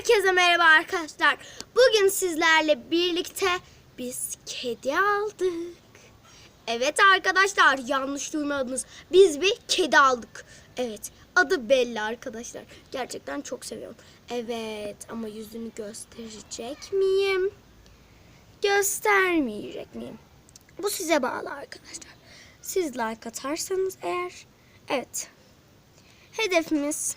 Herkese merhaba arkadaşlar. Bugün sizlerle birlikte biz kedi aldık. Evet arkadaşlar yanlış duymadınız. Biz bir kedi aldık. Evet adı Bella arkadaşlar. Gerçekten çok seviyorum. Evet ama yüzünü gösterecek miyim? Göstermeyecek miyim? Bu size bağlı arkadaşlar. Siz like atarsanız eğer evet hedefimiz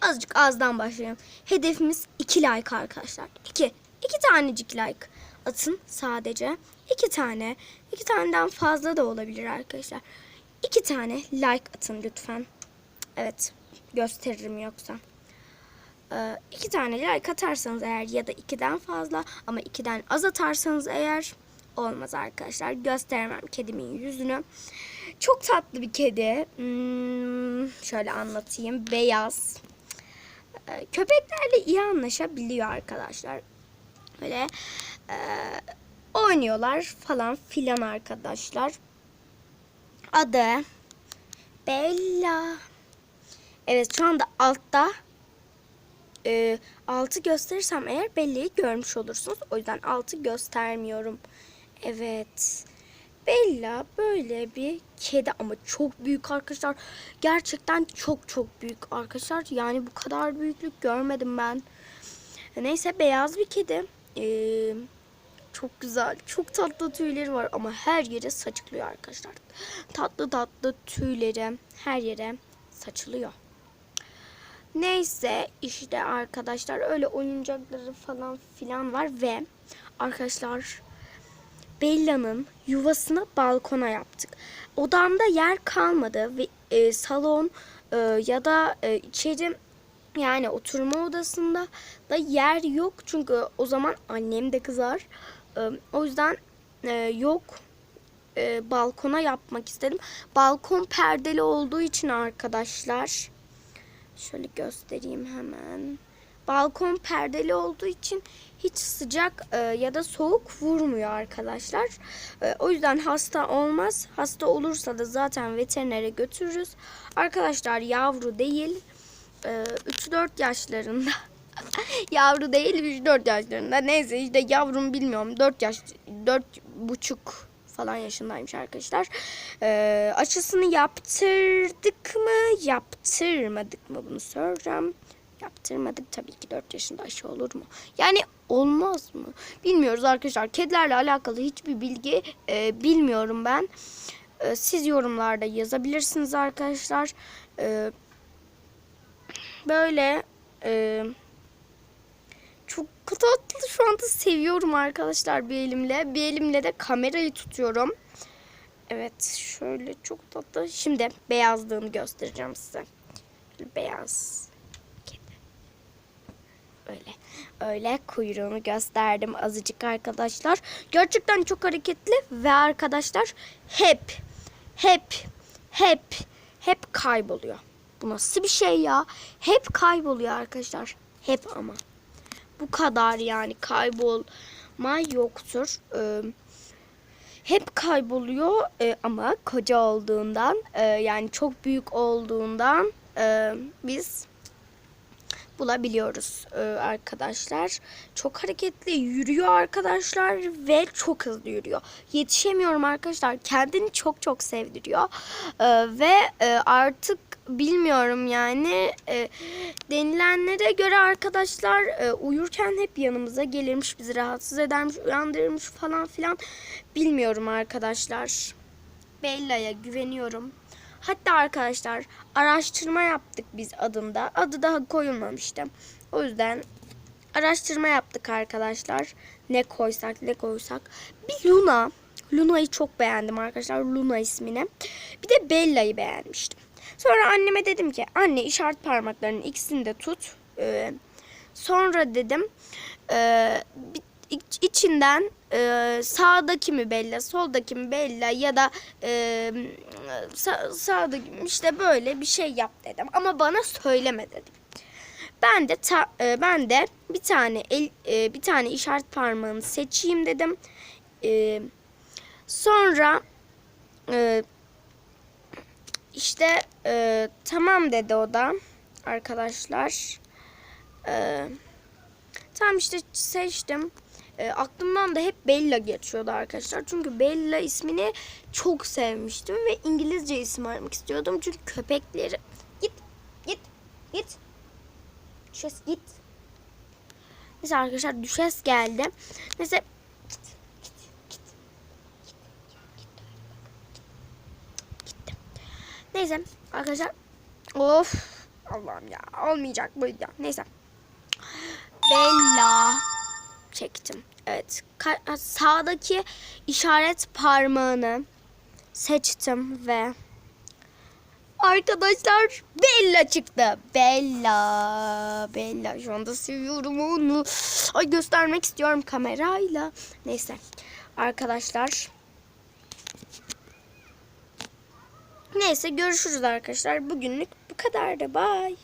azıcık azdan başlayalım. Hedefimiz 2 like arkadaşlar. 2. 2 tanecik like atın sadece. 2 tane. 2 taneden fazla da olabilir arkadaşlar. 2 tane like atın lütfen. Evet. Gösteririm yoksa. Ee, tane like atarsanız eğer ya da ikiden fazla ama ikiden az atarsanız eğer olmaz arkadaşlar. Gösteremem kedimin yüzünü. Çok tatlı bir kedi. Hmm, şöyle anlatayım. Beyaz. Ee, köpeklerle iyi anlaşabiliyor arkadaşlar. Böyle e, oynuyorlar falan filan arkadaşlar. Adı Bella. Evet şu anda altta e, altı gösterirsem eğer Bella'yı görmüş olursunuz. O yüzden altı göstermiyorum. Evet. Bella böyle bir kedi ama çok büyük arkadaşlar. Gerçekten çok çok büyük arkadaşlar. Yani bu kadar büyüklük görmedim ben. Neyse beyaz bir kedi. Ee, çok güzel. Çok tatlı tüyleri var ama her yere saçılıyor arkadaşlar. Tatlı tatlı tüyleri her yere saçılıyor. Neyse işte arkadaşlar öyle oyuncakları falan filan var ve arkadaşlar Bella'nın yuvasını balkona yaptık. Odamda yer kalmadı ve e, salon e, ya da e, içeri yani oturma odasında da yer yok çünkü o zaman annem de kızar. E, o yüzden e, yok e, balkona yapmak istedim. Balkon perdeli olduğu için arkadaşlar şöyle göstereyim hemen. Balkon perdeli olduğu için hiç sıcak e, ya da soğuk vurmuyor arkadaşlar. E, o yüzden hasta olmaz. Hasta olursa da zaten veterinere götürürüz. Arkadaşlar yavru değil. E, 3-4 yaşlarında. yavru değil 3-4 yaşlarında. Neyse işte yavrum bilmiyorum. 4 yaş 4 buçuk falan yaşındaymış arkadaşlar. E, aşısını yaptırdık mı yaptırmadık mı bunu soracağım. Yaptırmadık tabii ki 4 yaşında aşı olur mu? Yani olmaz mı? Bilmiyoruz arkadaşlar. Kedilerle alakalı hiçbir bilgi e, bilmiyorum ben. E, siz yorumlarda yazabilirsiniz arkadaşlar. E, böyle e, çok tatlı şu anda seviyorum arkadaşlar bir elimle. Bir elimle de kamerayı tutuyorum. Evet şöyle çok tatlı. Şimdi beyazlığını göstereceğim size. Beyaz öyle. Öyle kuyruğunu gösterdim azıcık arkadaşlar. Gerçekten çok hareketli ve arkadaşlar hep hep hep hep kayboluyor. Bu nasıl bir şey ya? Hep kayboluyor arkadaşlar. Hep ama. Bu kadar yani kaybolma yoktur. Ee, hep kayboluyor ee, ama koca olduğundan e, yani çok büyük olduğundan e, biz bulabiliyoruz e, arkadaşlar. Çok hareketli yürüyor arkadaşlar ve çok hızlı yürüyor. Yetişemiyorum arkadaşlar. Kendini çok çok sevdiriyor. E, ve e, artık bilmiyorum yani e, denilenlere göre arkadaşlar uyurken hep yanımıza gelirmiş, bizi rahatsız edermiş, uyandırırmış falan filan. Bilmiyorum arkadaşlar. Bella'ya güveniyorum. Hatta arkadaşlar araştırma yaptık biz adında. Adı daha koyulmamıştı. O yüzden araştırma yaptık arkadaşlar. Ne koysak ne koysak. Bir Luna. Luna'yı çok beğendim arkadaşlar. Luna ismini. Bir de Bella'yı beğenmiştim. Sonra anneme dedim ki anne işaret parmaklarının ikisini de tut. Ee, sonra dedim e, iç, içinden e, sağdaki mi Bella, soldaki mi Bella ya da e, sağ, sağdaki işte böyle bir şey yap dedim. Ama bana söyleme dedim. Ben de ta, e, ben de bir tane el, e, bir tane işaret parmağını seçeyim dedim. E, sonra e, işte e, tamam dedi o da arkadaşlar. Ee, tam işte seçtim. Ee, aklımdan da hep Bella geçiyordu arkadaşlar. Çünkü Bella ismini çok sevmiştim ve İngilizce isim aramak istiyordum. Çünkü köpekleri... Git, git, git. Düşes git. Neyse arkadaşlar düşes geldi. Neyse. Neyse arkadaşlar. Of. Allah'ım ya. Olmayacak bu ya. Neyse. Bella. Çektim. Evet. Ka- sağdaki işaret parmağını seçtim ve Arkadaşlar Bella çıktı. Bella. Bella. Şu anda seviyorum onu. Ay göstermek istiyorum kamerayla. Neyse. Arkadaşlar. Neyse görüşürüz arkadaşlar. Bugünlük bu kadar da. Bye.